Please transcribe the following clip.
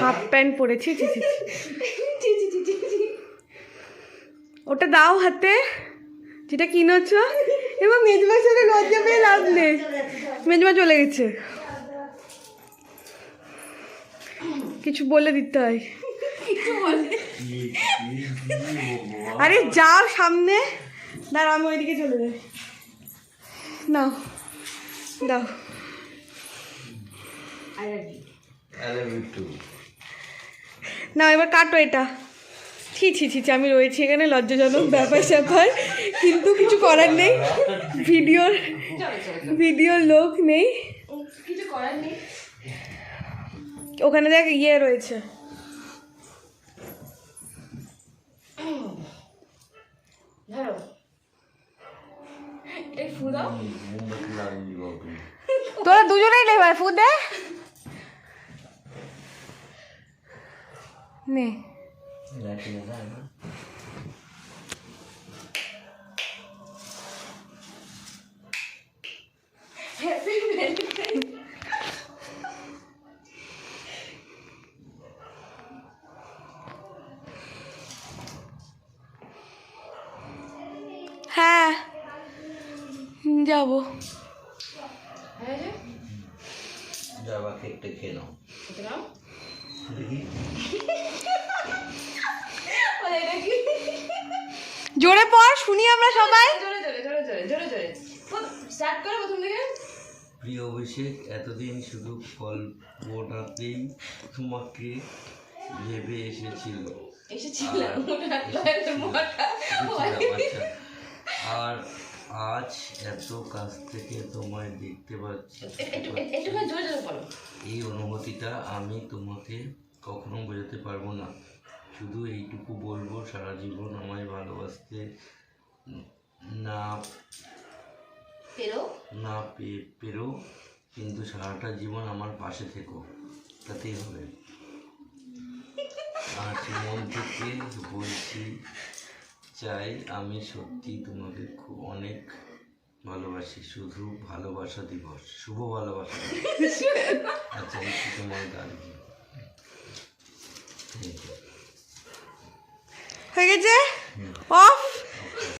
Half pant পরেছি। ওটা দাও হাতে যেটা কিনেছ। এবং মেজমার সাথে লজ্জা পেয়ে লাভ নেই। মেজমা চলে গেছে। কিছু বলে দিতে হয়। আরে যাও সামনে। দাঁড়া আমি ওইদিকে চলে যাই। নাও দাও আর আর কি? আরে বিট্টু না এবার কাটো এটা। ছি ছি ছি ছি, আমি রয়েছি এখানে লজ্জাজনক ব্যাপার স্যাপার। কিন্তু কিছু করার নেই। ভিডিওর। ভিডিওর লোক নেই। কিছু করার নেই ওখানে দেখ ইয়ে রয়েছে। ধরো তোরা দুজনেই নে ভাই ফু দে। নে। হ্যাঁ যাব। হ্যাঁ যে যাবা কেকটা খেয়ে নাও। জোরে পড় শুনি আমরা সবাই। জোরে জোরে জোরে জোরে জোরে জোরে। স্টার্ট করো প্রথম থেকে। প্রিয় অভিষেক এতদিন শুধু ফল কল্পনাতেই তোমাকে ভেবে এসেছিল। এসেছিলাম আর- আর আজ এত কাছ থেকে তোমায় দেখতে পাচ্ছি। এই অনুভূতিটা আমি তোমাকে কখনো বোঝাতে পারব না। শুধু এইটুকু বলব সারা জীবন আমায় ভালোবাসতে না পেরো। না পেরো কিন্তু সারাটা জীবন আমার পাশে থেকো। তাতেই হবে। আজ মন থেকে চাই আমি সত্যি তোমাকে খুব অনেক ভালোবাসি শুধু ভালোবাসা দিবস শুভ ভালোবাসা আচ্ছা একটু তোমার গান কি? হয়ে গেছে? অফ।